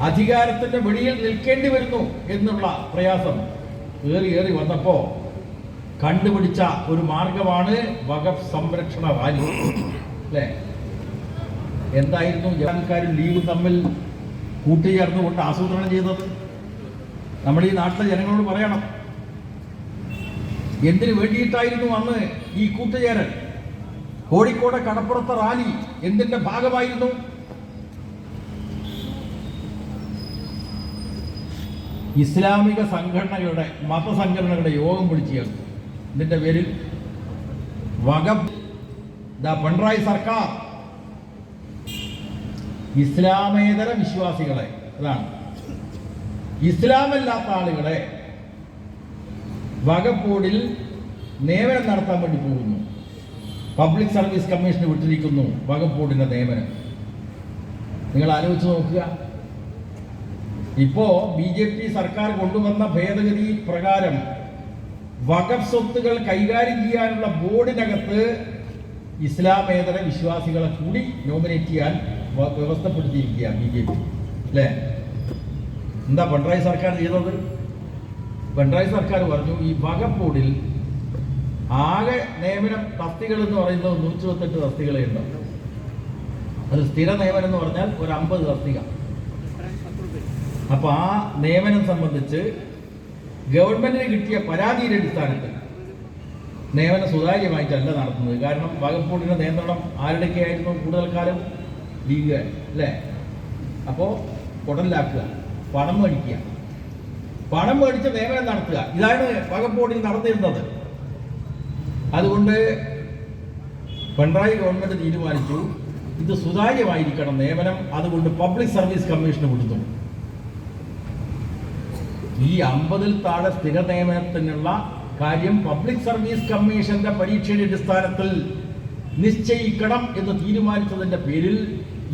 അധികാരത്തിന്റെ വെളിയിൽ നിൽക്കേണ്ടി വരുന്നു എന്നുള്ള പ്രയാസം ഏറി ഏറി വന്നപ്പോ കണ്ടുപിടിച്ച ഒരു മാർഗമാണ് വകഫ് സംരക്ഷണ റാലി. അല്ലേ? എന്തായിരുന്നു ജനക്കാരും ലീഗും തമ്മിൽ കൂട്ടിച്ചേർന്നുകൊണ്ട് ആസൂത്രണം ചെയ്തത്? നമ്മൾ ഈ നാട്ടിലെ ജനങ്ങളോട് പറയണം. എന്തിനു വേണ്ടിയിട്ടായിരുന്നു അന്ന് ഈ കൂട്ടുചേരൽ? കോഴിക്കോട് കടപ്പുറത്തെ റാലി എന്തിന്റെ ഭാഗമായിരുന്നു? ഇസ്ലാമിക സംഘടനകളുടെ മതസംഘടനകളുടെ യോഗം വിളിച്ചു ചേർത്തു. ഇതിന്റെ പേരിൽ വകബ് ദ പിണറായി സർക്കാർ ഇസ്ലാമേതര വിശ്വാസികളെ അതാണ്. ഇസ്ലാമല്ലാത്ത ആളുകളെ വകപ്പോടിൽ നിയമനം നടത്താൻ വേണ്ടി പോകുന്നു. പബ്ലിക് സർവീസ് കമ്മീഷന് വിട്ടിരിക്കുന്നു വകപ്പോടിന്റെ നിയമനം. നിങ്ങൾ ആലോചിച്ച് നോക്കുക. ഇപ്പോ ബി ജെ പി സർക്കാർ കൊണ്ടുവന്ന ഭേദഗതി പ്രകാരം വകഫ് സ്വത്തുകൾ കൈകാര്യം ചെയ്യാനുള്ള ബോർഡിനകത്ത് ഇസ്ലാമേതര വിശ്വാസികളെ കൂടി നോമിനേറ്റ് ചെയ്യാൻ വ്യവസ്ഥപ്പെടുത്തിയിരിക്കുക ബി ജെ പി. അല്ലേ? എന്താ പിണറായി സർക്കാർ ചെയ്തത്? പിണറായി സർക്കാർ പറഞ്ഞു ഈ വകഫ് ബോർഡിൽ ആകെ നിയമനം തസ്തികൾ എന്ന് പറയുന്നത് നൂറ്റി ഇരുപത്തെട്ട് തസ്തികളെ ഉണ്ട്? അത് സ്ഥിര നിയമനം എന്ന് പറഞ്ഞാൽ ഒരു അമ്പത് തസ്തിക. അപ്പൊ ആ നിയമനം സംബന്ധിച്ച് ഗവൺമെന്റിന് കിട്ടിയ പരാതിയുടെ അടിസ്ഥാനത്തിൽ നിയമനം സുതാര്യമായിട്ടല്ല നടത്തുന്നത്. കാരണം വകുപ്പൂടിന്റെ നിയന്ത്രണം ആരുടെയൊക്കെയായിരുന്നു? കൂടുതൽ കാലം ലീഗ് അല്ലേ? അപ്പോൾ കുടലാക്കുക പണം മേടിക്കുക. പണം മേടിച്ച് നിയമനം നടത്തുക. ഇതാണ് വകുപ്പ് നടത്തിയിരുന്നത് നടന്നിരുന്നത്. അതുകൊണ്ട് പിണറായി ഗവൺമെന്റ് തീരുമാനിച്ചു ഇത് സുതാര്യമായിരിക്കണം നിയമനം. അതുകൊണ്ട് പബ്ലിക് സർവീസ് കമ്മീഷന് വിടുന്നു ഈ അമ്പതിൽ താഴെ സ്ഥിര നിയമനത്തിനുള്ള കാര്യം പബ്ലിക് സർവീസ് കമ്മീഷന്റെ പരീക്ഷയുടെ അടിസ്ഥാനത്തിൽ നിശ്ചയിക്കണം എന്ന് തീരുമാനിച്ചതിന്റെ പേരിൽ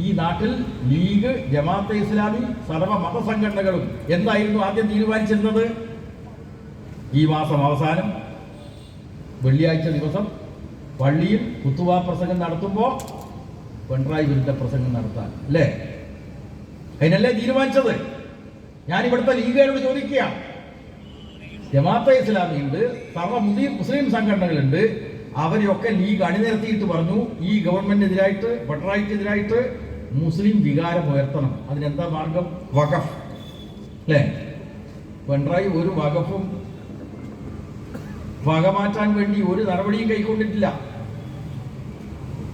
ഈ നാട്ടിൽ ലീഗ് ജമാഅത്തെ ഇസ്ലാമി സർവ മതസംഘടനകളും എന്തായിരുന്നു ആദ്യം തീരുമാനിച്ചിരുന്നത്? ഈ മാസം അവസാനം വെള്ളിയാഴ്ച ദിവസം പള്ളിയിൽ കുത്തുവാ പ്രസംഗം നടത്തുമ്പോൾ പിണറായി വിരുദ്ധ പ്രസംഗം നടത്താൻ അല്ലേ? അതിനല്ലേ തീരുമാനിച്ചത്? ഞാൻ ഇവിടുത്തെ ലീഗുകാരോട് ചോദിക്കുക. ജമാഅത്തെ ഇസ്ലാമി ഉണ്ട് സർവ മുസ്ലിം മുസ്ലിം സംഘടനകളുണ്ട്. അവരെയൊക്കെ ലീഗ് അണിനിരത്തിയിട്ട് പറഞ്ഞു ഈ ഗവൺമെന്റിനെതിരായിട്ട് എതിരായിട്ട് മുസ്ലിം വികാരം ഉയർത്തണം. അതിനെന്താ മാർഗം? വഖഫ്. അല്ലേ? പിണറായി ഒരു വഖഫും വകമാറ്റാൻ വേണ്ടി ഒരു നടപടിയും കൈക്കൊണ്ടിട്ടില്ല.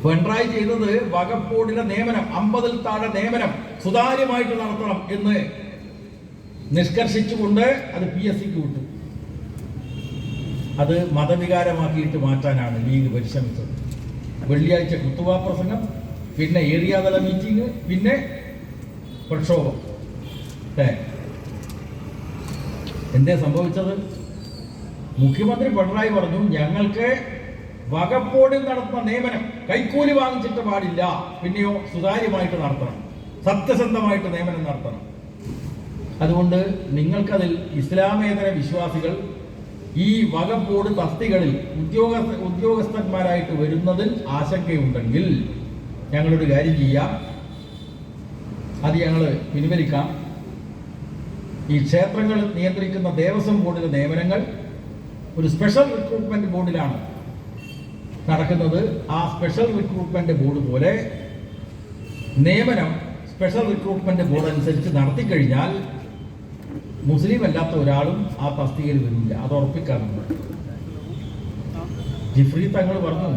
പിണറായി ചെയ്തത് വകഫ് ബോർഡിന്റെ നിയമനം അമ്പതിൽ താഴെ നിയമനം സുതാര്യമായിട്ട് നടത്തണം എന്ന് നിഷ്കർഷിച്ചുകൊണ്ട് അത് പി എസ് സിക്ക് വിട്ടു. അത് മതവികാരമാക്കിയിട്ട് മാറ്റാനാണ് ലീഗ് പരിശ്രമിച്ചത്. വെള്ളിയാഴ്ച കുത്തുവാ പ്രസംഗം പിന്നെ ഏരിയാതല മീറ്റിംഗ് പിന്നെ പ്രക്ഷോഭം. എന്തേ സംഭവിച്ചത്? മുഖ്യമന്ത്രി പിണറായി പറഞ്ഞു ഞങ്ങൾക്ക് വകപ്പോടിൽ നടത്തുന്ന നിയമനം കൈക്കൂലി വാങ്ങിച്ചിട്ട് പാടില്ല. പിന്നെയോ സുതാര്യമായിട്ട് നടത്തണം. സത്യസന്ധമായിട്ട് നിയമനം നടത്തണം. അതുകൊണ്ട് നിങ്ങൾക്കതിൽ ഇസ്ലാമേതര വിശ്വാസികൾ ഈ വകപ്പോട് തസ്തികളിൽ ഉദ്യോഗസ്ഥ ഉദ്യോഗസ്ഥന്മാരായിട്ട് വരുന്നതിൽ ആശങ്കയുണ്ടെങ്കിൽ ഞങ്ങളൊരു കാര്യം ചെയ്യാം. അത് ഞങ്ങൾ പിൻവലിക്കാം. ഈ ക്ഷേത്രങ്ങൾ നിയന്ത്രിക്കുന്ന ദേവസ്വം ബോർഡിന്റെ നിയമനങ്ങൾ ഒരു സ്പെഷ്യൽ റിക്രൂട്ട്മെന്റ് ബോർഡിലാണ് നടക്കുന്നത്. ആ സ്പെഷ്യൽ റിക്രൂട്ട്മെന്റ് ബോർഡ് പോലെ നിയമനം സ്പെഷ്യൽ റിക്രൂട്ട്മെന്റ് ബോർഡ് അനുസരിച്ച് നടത്തിക്കഴിഞ്ഞാൽ മുസ്ലിം അല്ലാത്ത ഒരാളും ആ തസ്തികയിൽ വരില്ല അത് ഉറപ്പിക്കാറുണ്ട് ജിഫ്രി തങ്ങൾ പറഞ്ഞു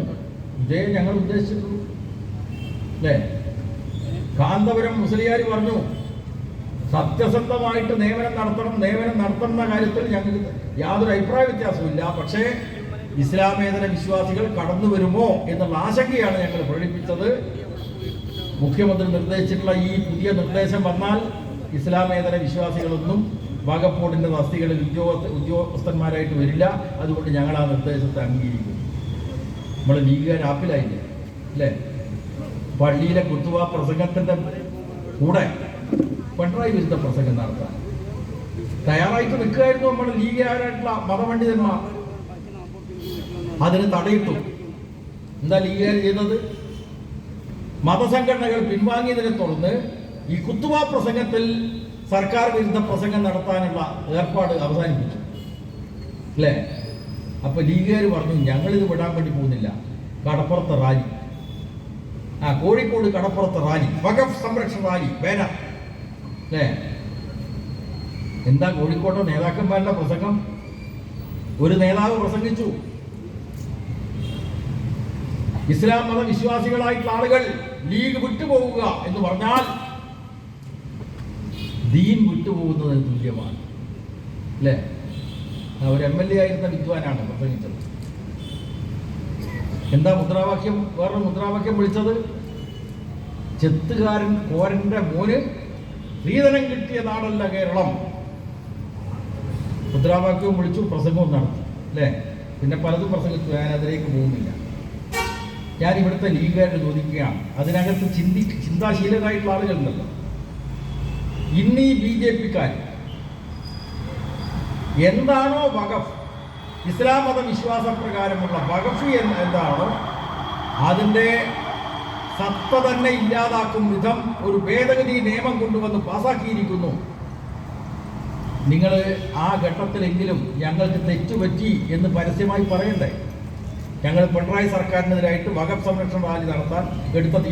ഇതേ ഞങ്ങൾ ഉദ്ദേശിച്ചിട്ടുള്ളൂ. അല്ലേ? കാന്തപുരം മുസ്ലിയാർ പറഞ്ഞു സത്യസന്ധമായിട്ട് നിയമനം നടത്തണം നിയമനം നടത്തുന്ന കാര്യത്തിൽ ഞങ്ങൾക്ക് യാതൊരു അഭിപ്രായ വ്യത്യാസമില്ല പക്ഷേ ഇസ്ലാമേതര വിശ്വാസികൾ കടന്നു വരുമോ എന്നുള്ള ആശങ്കയാണ് ഞങ്ങൾ പ്രകടിപ്പിച്ചത്. മുഖ്യമന്ത്രി നിർദ്ദേശിച്ചിട്ടുള്ള ഈ പുതിയ നിർദ്ദേശം വന്നാൽ ഇസ്ലാമേതര വിശ്വാസികളൊന്നും വകപ്പോടിന്റെ തസ്തികളിൽ ഉദ്യോഗസ്ഥ ഉദ്യോഗസ്ഥന്മാരായിട്ട് വരില്ല. അതുകൊണ്ട് ഞങ്ങൾ ആ നിർദ്ദേശത്തെ അംഗീകരിക്കും നമ്മൾ ലീഗുകാർ ആപ്പിലായില്ലേ? അല്ലേ? പള്ളിയിലെ കുത്തുവ പ്രസംഗത്തിന്റെ കൂടെ പിണറായി വിരുദ്ധ പ്രസംഗം നടത്താൻ. തയ്യാറായിട്ട് നിൽക്കുകയായിരുന്നു നമ്മൾ ലീഗുകാരായിട്ടുള്ള മതപണ്ഡിതന്മാർ. അതിന് തടയിട്ടു. എന്താ ലീഗുകാർ ചെയ്യുന്നത്? മതസംഘടനകൾ പിൻവാങ്ങിയതിനെ തുടർന്ന് ഈ കുത്തുവാ പ്രസംഗത്തിൽ സർക്കാർ വിരുദ്ധ പ്രസംഗം നടത്താനുള്ള ഏർപ്പാട് അവസാനിപ്പിച്ചു. അല്ലേ? അപ്പൊ ലീഗുകാർ പറഞ്ഞു ഞങ്ങളിത് വിടാൻ വേണ്ടി പോകുന്നില്ല. കടപ്പുറത്തെ റാലി. ആ കോഴിക്കോട് കടപ്പുറത്തെ റാലി. വകഫ് സംരക്ഷണ റാലി. ബാനർ അല്ലേ? എന്താ കോഴിക്കോട്ടെ നേതാക്കന്മാരുടെ പ്രസംഗം? ഒരു നേതാവ് പ്രസംഗിച്ചു. ഇസ്ലാം മത വിശ്വാസികളായിട്ടുള്ള ആളുകൾ ലീഗ് വിട്ടുപോകുക എന്ന് പറഞ്ഞാൽ ദീൻ വിട്ടുപോകുന്നതിന് തുല്യമാണ്. അല്ലേ? ഒരു എം എൽ എ ആയിരുന്ന വിദ്വാനാണ് പ്രസംഗിച്ചത്. എന്താ മുദ്രാവാക്യം? വേറൊരു മുദ്രാവാക്യം വിളിച്ചത്? ചെത്തുകാരൻ കോരന്റെ മോന് സ്ത്രീധനം കിട്ടിയ നാടല്ല കേരളം. മുദ്രാവാക്യവും വിളിച്ചു പ്രസംഗവും നടത്തി. അല്ലേ? പിന്നെ പലതും പ്രസംഗിച്ചു ഞാൻ അതിലേക്ക് പോകുന്നില്ല. ഞാൻ ഇവിടുത്തെ ലീഗുകാരോട് ചോദിക്കുകയാണ്. അതിനകത്ത് ചിന്തി ചിന്താശീലരായിട്ടുള്ള ആളുകളുണ്ടല്ലോ. ഇന്ന് ഈ ബി ജെ പിക്കാർ എന്താണോ വഖഫ് ഇസ്ലാം മത വിശ്വാസപ്രകാരമുള്ള വഖഫ് എന്ന് എന്താണോ അതിന്റെ സത്ത തന്നെ ഇല്ലാതാക്കും വിധം ഒരു ഭേദഗതി നിയമം കൊണ്ടുവന്ന് പാസാക്കിയിരിക്കുന്നു. നിങ്ങൾ ആ ഘട്ടത്തിലെങ്കിലും ഞങ്ങൾക്ക് തെറ്റുപറ്റി എന്ന് പരസ്യമായി പറയണ്ടേ? ഞങ്ങൾ പിണറായി സർക്കാരിനെതിരായിട്ട് വകഫ് സംരക്ഷണ റാലി നടത്താൻ എടുത്ത തീരുമാനം